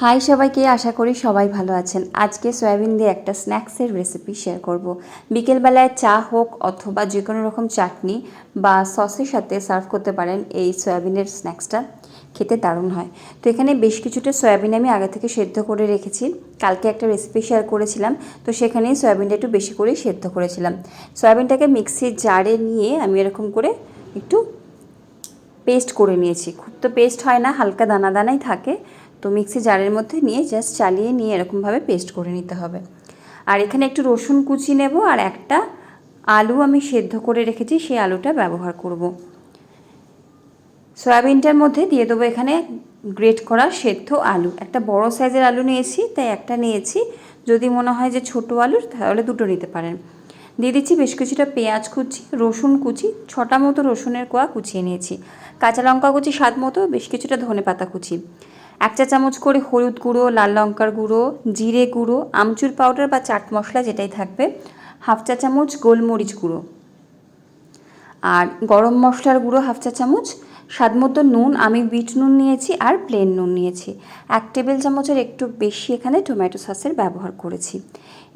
High সবাইকে, আশা করি সবাই ভালো আছেন। আজকে সয়াবিন দিয়ে একটা স্ন্যাক্সের রেসিপি শেয়ার করব। বিকেলবেলায় চা হোক অথবা যে কোনো রকম চাটনি বা সসের সাথে সার্ভ করতে পারেন এই সয়াবিনের স্ন্যাক্সটা। খেতে দারুণ হয়। তো এখানে বেশ কিছুটা সয়াবিন আমি আগে থেকে সেদ্ধ করে রেখেছি। কালকে একটা রেসিপি শেয়ার করেছিলাম, তো সেখানেই সয়াবিনটা একটু বেশি করে সেদ্ধ করেছিলাম। সয়াবিনটাকে মিক্সির জারে নিয়ে আমি এরকম করে একটু পেস্ট করে নিয়েছি। খুব তো পেস্ট হয় না, হালকা দানা দানাই থাকে তো মিক্সি জারের মধ্যে নিয়ে জাস্ট চালিয়ে নিয়ে এরকমভাবে পেস্ট করে নিতে হবে। আর এখানে একটু রসুন কুচি নেব আর একটা আলু আমি সেদ্ধ করে রেখেছি, সেই আলুটা ব্যবহার করব। সয়াবিনটার মধ্যে দিয়ে দেবো এখানে গ্রেট করা সেদ্ধ আলু। একটা বড় সাইজের আলু নিয়েছি, তাই একটা নিয়েছি। যদি মনে হয় যে ছোট আলু তাহলে দুটো নিতে পারেন। দিয়ে দিচ্ছি বেশ কিছুটা পেঁয়াজ কুচি, রসুন কুচি, ছটা মতো রসুনের কোয়া কুচিয়ে নিয়েছি। কাঁচা লঙ্কা কুচি স্বাদ মতো, বেশ কিছুটা ধনে পাতা কুচি। এক চা চামচ করে হলুদ গুঁড়ো, লাল লঙ্কার গুঁড়ো, জিরে গুঁড়ো, আমচুর পাউডার বা চাট মশলা যেটাই থাকবে, হাফ চা চামচ গোলমরিচ গুঁড়ো। আর গরম মশলার গুঁড়ো হাফ চা চামচ, স্বাদ মতো নুন, আমি বিট নুন নিয়েছি আর প্লেন নুন নিয়েছি। এক টেবিল চামচের একটু বেশি এখানে টমেটো সসের ব্যবহার করেছি।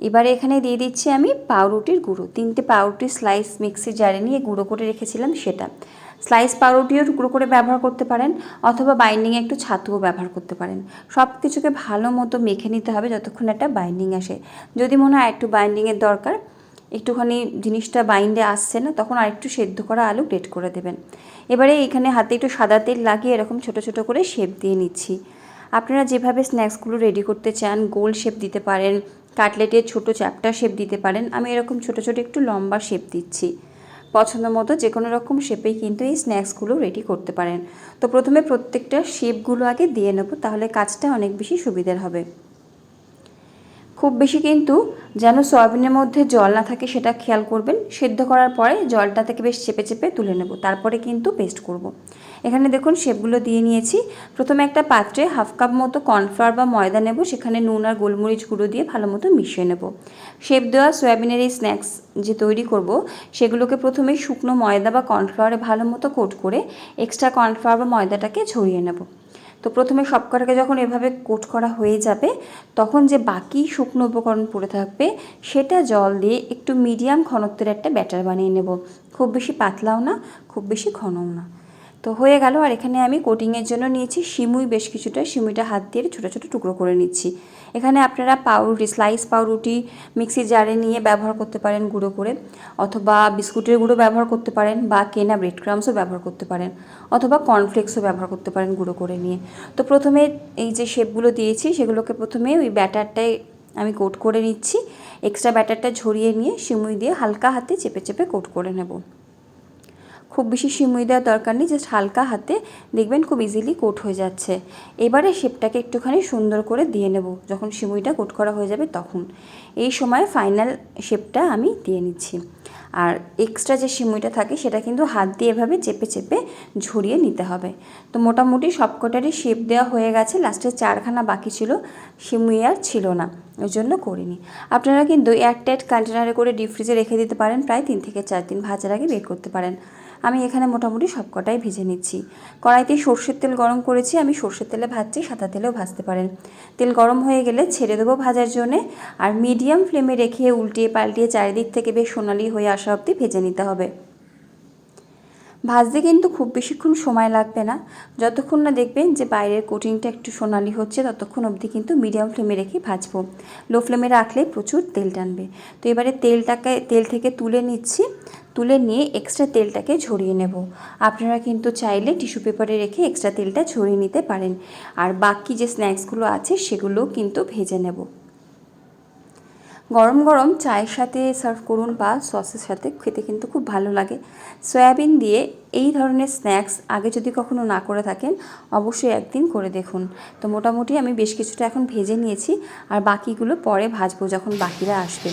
এবারে এখানে দিয়ে দিচ্ছি আমি পাউরুটির গুঁড়ো। তিনটে পাউরুটির স্লাইস মিক্সি জারে নিয়ে গুঁড়ো করে রেখেছিলাম সেটা। স্লাইস পাউরুটিও টুকরো করে ব্যবহার করতে পারেন, অথবা বাইন্ডিংয়ে একটু ছাতুও ব্যবহার করতে পারেন। সব কিছুকে ভালো মতো মেখে নিতে হবে যতক্ষণ একটা বাইন্ডিং আসে। যদি মনে হয় একটু বাইন্ডিংয়ের দরকার, একটুখানি জিনিসটা বাইন্ডে আসছে না, তখন আরেকটু সেদ্ধ করা আলু গ্রেট করে দেবেন। এবারে এখানে হাতে একটু সাদা তেল লাগিয়ে এরকম ছোট ছোট করে শেপ দিয়ে নিচ্ছি। আপনারা যেভাবে স্ন্যাক্সগুলো রেডি করতে চান, গোল শেপ দিতে পারেন, কাটলেটের ছোট চ্যাপটা শেপ দিতে পারেন, আমি এরকম ছোট ছোট একটু লম্বা শেপ দিচ্ছি। পছন্দ মতো যে কোনো রকম শেপেই কিন্তু এই স্ন্যাক্সগুলো রেডি করতে পারেন। তো প্রথমে প্রত্যেকটা শেপগুলো আগে দিয়ে নেব, তাহলে কাজটা অনেক বেশি সুবিধার হবে। খুব বেশি কিন্তু যেন সয়াবিনের মধ্যে জল না থাকে সেটা খেয়াল করবেন। সেদ্ধ করার পরে জলটা থেকে বেশ চেপে চেপে তুলে নেব। তারপরে কিন্তু পেস্ট করব। এখানে দেখুন শেপগুলো দিয়ে নিয়েছি। প্রথমে একটা পাত্রে হাফ কাপ মতো কর্নফ্লাওয়ার বা ময়দা নেব। সেখানে নুন আর গোলমরিচ গুঁড়ো দিয়ে ভালো মতো মিশিয়ে নেব। শেপ দেওয়া সয়াবিনের এই স্ন্যাক্স যে তৈরি করব, সেগুলোকে প্রথমে শুকনো ময়দা বা কর্নফ্লাওয়ারে ভালো মতো কোট করে এক্সট্রা কর্নফ্লাওয়ার বা ময়দাটাকে ছড়িয়ে নেব। তো প্রথমে সব কটাকে যখন এভাবে কোট করা হয়ে যাবে, তখন যে বাকি শুকনো উপকরণ পড়ে থাকবে, সেটা জল দিয়ে একটু মিডিয়াম ঘনত্বের একটা ব্যাটার বানিয়ে নেব। খুব বেশি পাতলাও না, খুব বেশি ঘনও না। তো হয়ে গেল। আর এখানে আমি কোটিংয়ের জন্য নিয়েছি সিমুই বেশ কিছুটা সিমুইটা হাত দিয়ে ছোটো ছোটো টুকরো করে নিচ্ছি। এখানে আপনারা পাউরুটি স্লাইস পাউরুটি মিক্সি জারে নিয়ে ব্যবহার করতে পারেন গুঁড়ো করে। অথবা বিস্কুটের গুঁড়ো ব্যবহার করতে পারেন বা কেনা ব্রেড ক্রামসও ব্যবহার করতে পারেন। অথবা কর্নফ্লেক্সও ব্যবহার করতে পারেন গুঁড়ো করে নিয়ে। তো প্রথমে এই যে শেপগুলো দিয়েছি সেগুলোকে প্রথমে ওই ব্যাটারটায় আমি কোট করে নিচ্ছি। এক্সট্রা ব্যাটারটা ঝরিয়ে নিয়ে সিমুই দিয়ে হালকা হাতে চেপে চেপে কোট করে নেব। খুব বেশি সিমুই দেওয়ার দরকার নেই জাস্ট হালকা হাতে দেখবেন খুব ইজিলি কোট হয়ে যাচ্ছে। এবারে শেপটাকে একটুখানি সুন্দর করে দিয়ে নেব, যখন সিমুইটা কোট করা হয়ে যাবে তখন। এই সময় ফাইনাল শেপটা আমি দিয়ে নিচ্ছি। আর এক্সট্রা যে সিমুইটা থাকে, সেটা কিন্তু হাত দিয়ে এভাবে চেপে চেপে ঝরিয়ে নিতে হবে। তো মোটামুটি সবকটারই শেপ দেওয়া হয়ে গেছে লাস্টে চারখানা বাকি ছিল, সিমুই আর ছিল না, ওই জন্য করিনি। আপনারা কিন্তু এয়ারটাইট কন্টেনারে করে ডিপ ফ্রিজে রেখে দিতে পারেন, প্রায় তিন থেকে চার দিন ভাজার আগে বের করতে পারেন। আমি এখানে মোটামুটি সবকটাই ভেজে নিচ্ছি। কড়াইতে সর্ষের তেল গরম করেছি, আমি সর্ষের তেলে ভাজছি, সাদা তেলেও ভাজতে পারেন। তেল গরম হয়ে গেলে ছেড়ে দেবো ভাজার জন্যে, আর মিডিয়াম ফ্লেমে রেখে উল্টিয়ে পাল্টিয়ে চারিদিক থেকে বেশ সোনালি হয়ে আসা অবধি ভেজে নিতে হবে। ভাজতে কিন্তু খুব বেশিক্ষণ সময় লাগবে না। যতক্ষণ না দেখবেন যে বাইরের কোটিংটা একটু সোনালি হচ্ছে, ততক্ষণ অবধি কিন্তু মিডিয়াম ফ্লেমে রেখে ভাজবো। লো ফ্লেমে রাখলে প্রচুর তেল টানবে। তো এবারে তেলটাকে, তেল থেকে তুলে নিচ্ছি। তুলে নিয়ে এক্সট্রা তেলটাকে ঝরিয়ে নেব। আপনারা কিন্তু চাইলে টিস্যু পেপারে রেখে এক্সট্রা তেলটা ঝরিয়ে নিতে পারেন। আর বাকি যে স্ন্যাক্সগুলো আছে, সেগুলোও কিন্তু ভেজে নেব। গরম গরম চায়ের সাথে সার্ভ করুন বা সসের সাথে খেতে কিন্তু খুব ভালো লাগে। সয়াবিন দিয়ে এই ধরনের স্ন্যাক্স আগে যদি কখনো না করে থাকেন, অবশ্যই একদিন করে দেখুন। তো মোটামুটি আমি বেশ কিছুটা এখন ভেজে নিয়েছি। আর বাকিগুলো পরে ভাজবো যখন বাকিরা আসবে।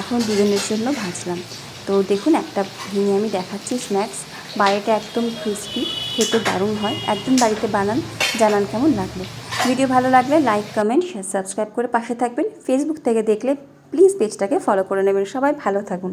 এখন দুজনের জন্য ভাজলাম। তো দেখুন, একটা ভেঙে আমি দেখাচ্ছি স্ন্যাক্স বাইরেটা একদম ক্রিস্পি খেতে দারুণ হয়। একদম বাড়িতে বানান, জানান কেমন লাগল। ভিডিও ভালো লাগলে লাইক কমেন্ট শেয়ার সাবস্ক্রাইব করে পাশে থাকবেন। ফেসবুক থেকে দেখলে প্লিজ পেজটাকে ফলো করে নেবেন। সবাই ভালো থাকুন।